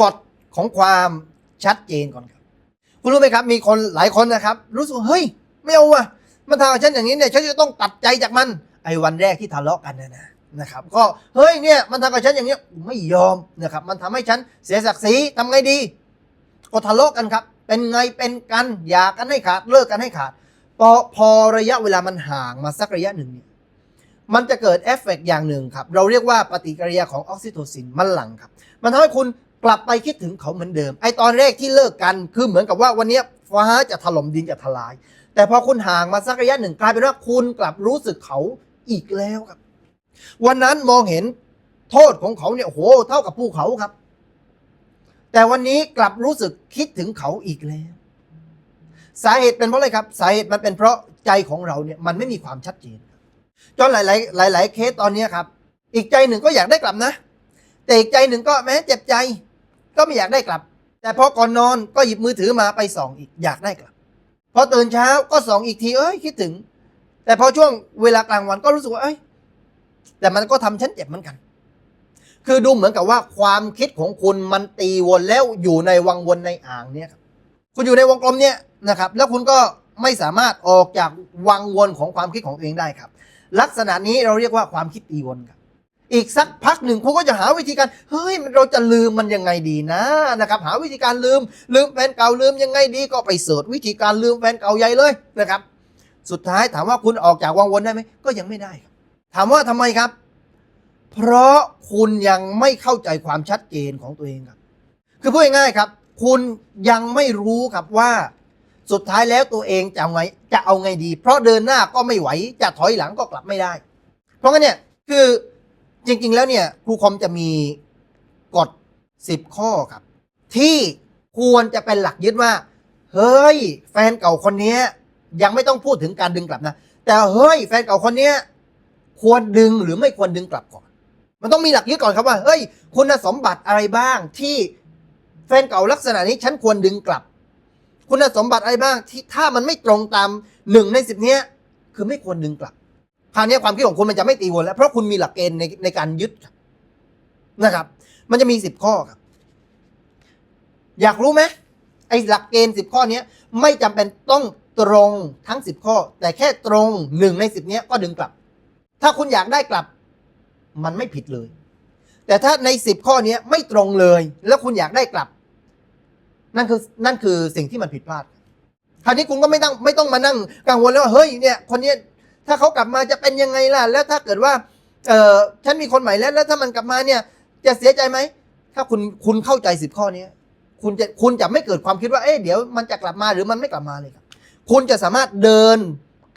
กฎของความชัดเจนก่อนครับคุณรู้ไหมครับ มีคนหลายคนนะครับ รู้สึกเฮ้ยไม่เอาว่ะมันทำกับฉันอย่างนี้เนี่ยฉันจะต้องตัดใจจากมัน ไอ้วันแรกที่ทะเลาะกันนะนะนะครับ ก็เฮ้ยเนี่ยมันทำกับฉันอย่างเนี้ยไม่ยอมนะครับ มันทำให้ฉันเสียศักดิ์ศรีทำไงดี ก็ทะเลาะกันครับ เป็นไงเป็นกันหย่ากันให้ขาดเลิกกันให้ขาดพอพอระยะเวลามันห่างมาสักระยะหนึ่งเนี่ยมันจะเกิดเอฟเฟกต์อย่างหนึ่งครับ เราเรียกว่าปฏิกิริยาของออกซิโทซินมันหลั่งครับ มันทำให้คุณ กลับไปคิดถึงเขาเหมือนเดิม ไอตอนแรกที่เลิกกันคือเหมือนกับว่าวันนี้ฟ้าจะถล่มดินจะทลาย แต่พอคุณห่างมาสักระยะหนึ่งกลายเป็นว่าคุณกลับรู้สึกเขาอีกแล้วครับ วันนั้นมองเห็นโทษของเขาเนี่ยโหเท่ากับภูเขาครับ แต่วันนี้กลับรู้สึกคิดถึงเขาอีกแล้ว สาเหตุเป็นเพราะอะไรครับ สาเหตุมันเป็นเพราะใจของเราเนี่ยมันไม่มีความชัดเจนจนหลาย ๆ หลาย ๆ เคสตอนนี้ครับ อีกใจหนึ่งก็อยากได้กลับนะ แต่อีกใจหนึ่งก็แม้เจ็บใจ ก็ไม่อยากได้กลับ แต่พอก่อนนอนก็หยิบมือถือมาไปส่องอีกอยากได้กลับ พอตื่นเช้าก็ส่องอีกทีเอ้ยคิดถึง แต่พอช่วงเวลากลางวันก็รู้สึกว่าเอ้ยแต่มันก็ทำฉันเจ็บเหมือนกัน คือดูเหมือนกับว่าความคิดของคุณมันตีวนแล้วอยู่ในวังวนในอ่างเนี่ยครับคุณอยู่ในวงกลมเนี่ยนะครับ แล้วคุณก็ไม่สามารถออกจากวังวนของความคิดของตัวเองได้ครับ ลักษณะนี้เราเรียกว่าความคิดตีวนครับ อีกสักพักหนึ่งคุณก็จะหาวิธีการเฮ้ยเราจะลืมมันยังไงดีนะนะครับหาวิธีการลืมลืมแฟนเก่าลืมยังไงดีก็ไปเสิร์ชวิธีการลืมแฟนเก่าใหญ่เลยนะครับ สุดท้ายถามว่าคุณออกจากวังวนได้ไหมก็ยังไม่ได้ ถามว่าทำไมครับ เพราะคุณยังไม่เข้าใจความชัดเจนของตัวเองครับ คือพูดง่ายๆครับ คุณยังไม่รู้ครับว่าสุดท้ายแล้วตัวเองจะไงจะเอาไงดี เพราะเดินหน้าก็ไม่ไหวจะถอยหลังก็กลับไม่ได้ เพราะงั้นเนี่ยคือ จริง ๆ แล้วเนี่ยครูคอมจะมีกฎ10 ข้อครับ ที่ควรจะเป็นหลักยึดว่า เฮ้ย แฟนเก่าคนนี้ยังไม่ต้องพูดถึงการดึงกลับนะ แต่เฮ้ยแฟนเก่าคนนี้ควรดึงหรือไม่ควรดึงกลับก่อน มันต้องมีหลักยึดก่อนครับว่าเฮ้ย คุณสมบัติอะไรบ้างที่แฟนเก่าลักษณะนี้ฉันควรดึงกลับ คุณสมบัติอะไรบ้างที่ถ้ามันไม่ตรงตามหนึ่งในสิบเนี้ยคือไม่ควรดึงกลับ คราวนี้ความคิดของคุณมันจะไม่ตีวนแล้ว เพราะคุณมีหลักเกณฑ์ในในการยึดนะครับ มันจะมีสิบข้อครับ อยากรู้ไหมไอ้หลักเกณฑ์สิบข้อเนี้ยไม่จำเป็นต้องตรงทั้งสิบข้อ แต่แค่ตรงหนึ่งในสิบเนี้ยก็ดึงกลับ ถ้าคุณอยากได้กลับ มันไม่ผิดเลย แต่ถ้าในสิบข้อเนี้ยไม่ตรงเลย แล้วคุณอยากได้กลับ นั่นคือนั่นคือสิ่งที่มันผิดพลาดคราวนี้คุณก็ไม่ต้องไม่ต้องมานั่งกังวลแล้วว่าเฮ้ยเนี่ยคนเนี้ย ถ้าเขากลับมาจะเป็นยังไงล่ะ แล้วถ้าเกิดว่าเออฉันมีคนใหม่แล้ว แล้วถ้ามันกลับมาเนี่ยจะเสียใจไหม ถ้าคุณคุณเข้าใจสิบข้อเนี้ยคุณจะคุณจะไม่เกิดความคิดว่าเอ๊ะเดี๋ยวมันจะกลับมาหรือมันไม่กลับมาเลยครับ คุณจะสามารถเดิน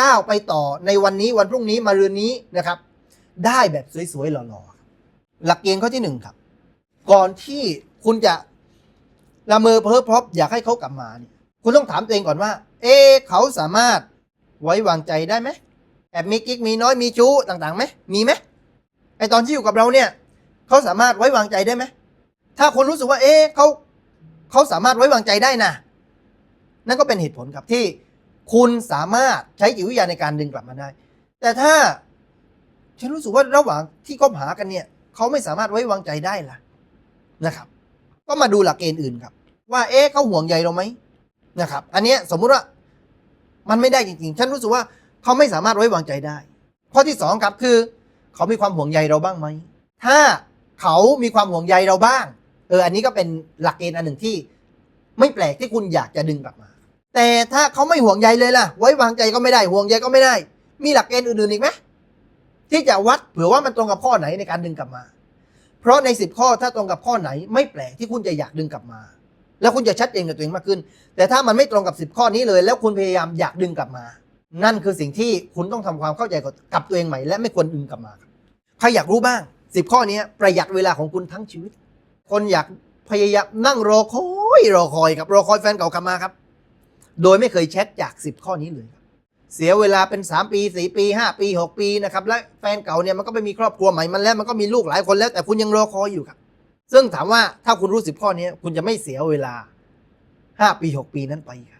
ก้าวไปต่อในวันนี้วันพรุ่งนี้มารืนนี้นะครับ ได้แบบสวยๆหล่อๆหลักเกณฑ์ข้อที่หนึ่งครับ ก่อนที่คุณจะละเมอเพ้อพรบอยากให้เขากลับมาเนี่ยคุณต้องถามตัวเองก่อนว่า เอ๊เขาสามารถไว้วางใจได้ไหม แอบมีกิ๊กมีน้อยมีชู้ต่างๆไหมมีไหมไอตอนที่อยู่กับเราเนี่ยเขาสามารถไว้วางใจได้ไหมถ้าคุณรู้สึกว่า เอ๊ะเขาเขาสามารถไว้วางใจได้นะนั่นก็เป็นเหตุผลครับที่คุณสามารถใช้จิตวิทยาในการดึงกลับมาได้ แต่ถ้าฉันรู้สึกว่าระหว่างที่คบหากันเนี่ยเขาไม่สามารถไว้วางใจได้ล่ะนะครับ ก็มาดูหลักเกณฑ์อื่นครับ ว่าเอ๊ะเขาห่วงใยเราไหมนะครับ อันเนี้ยสมมุติว่ามันไม่ได้จริงๆ ฉันรู้สึกว่า เขาไม่สามารถไว้วางใจได้ ข้อที่สองครับคือ เขามีความห่วงใยเราบ้างไหม ถ้าเขามีความห่วงใยเราบ้าง เออ อันนี้ก็เป็นหลักเกณฑ์อันหนึ่งที่ ไม่แปลกที่คุณอยากจะดึงกลับมา แต่ถ้าเขาไม่ห่วงใยเลยล่ะ ไว้วางใจก็ไม่ได้ห่วงใยก็ไม่ได้ มีหลักเกณฑ์อื่นๆอีกไหมที่จะวัดเผื่อว่ามันตรงกับข้อไหนในการดึงกลับมา เพราะในสิบข้อถ้าตรงกับข้อไหน ไม่แปลกที่คุณจะอยากดึงกลับมา แล้วคุณจะชัดเจนกับตัวเองมากขึ้น แต่ถ้ามันไม่ตรงกับสิบข้อนี้เลย แล้วคุณพยายามอยากดึงกลับมา นั่นคือสิ่งที่คุณต้องทำความเข้าใจกับตัวเองใหม่ และไม่ควรดึงกลับมาใครอยากรู้บ้างสิบข้อนี้ประหยัดเวลาของคุณทั้งชีวิต คนอยากพยายามนั่งรอคอยรอคอยครับรอคอยแฟนเก่ากลับมาครับ โดยไม่เคยเช็คจากสิบข้อนี้เลยครับเสียเวลาเป็น 3 ปี 4 ปี 5 ปี 6 ปีนะครับและแฟนเก่าเนี่ยมันก็ไปมีครอบครัวใหม่มันแล้วมันก็มีลูกหลายคนแล้วแต่คุณยังรอคอยอยู่ครับ ซึ่งถามว่าถ้าคุณรู้สิบข้อนี้คุณจะไม่เสียเวลา 5 ปี 6 ปีนั้นไปครับ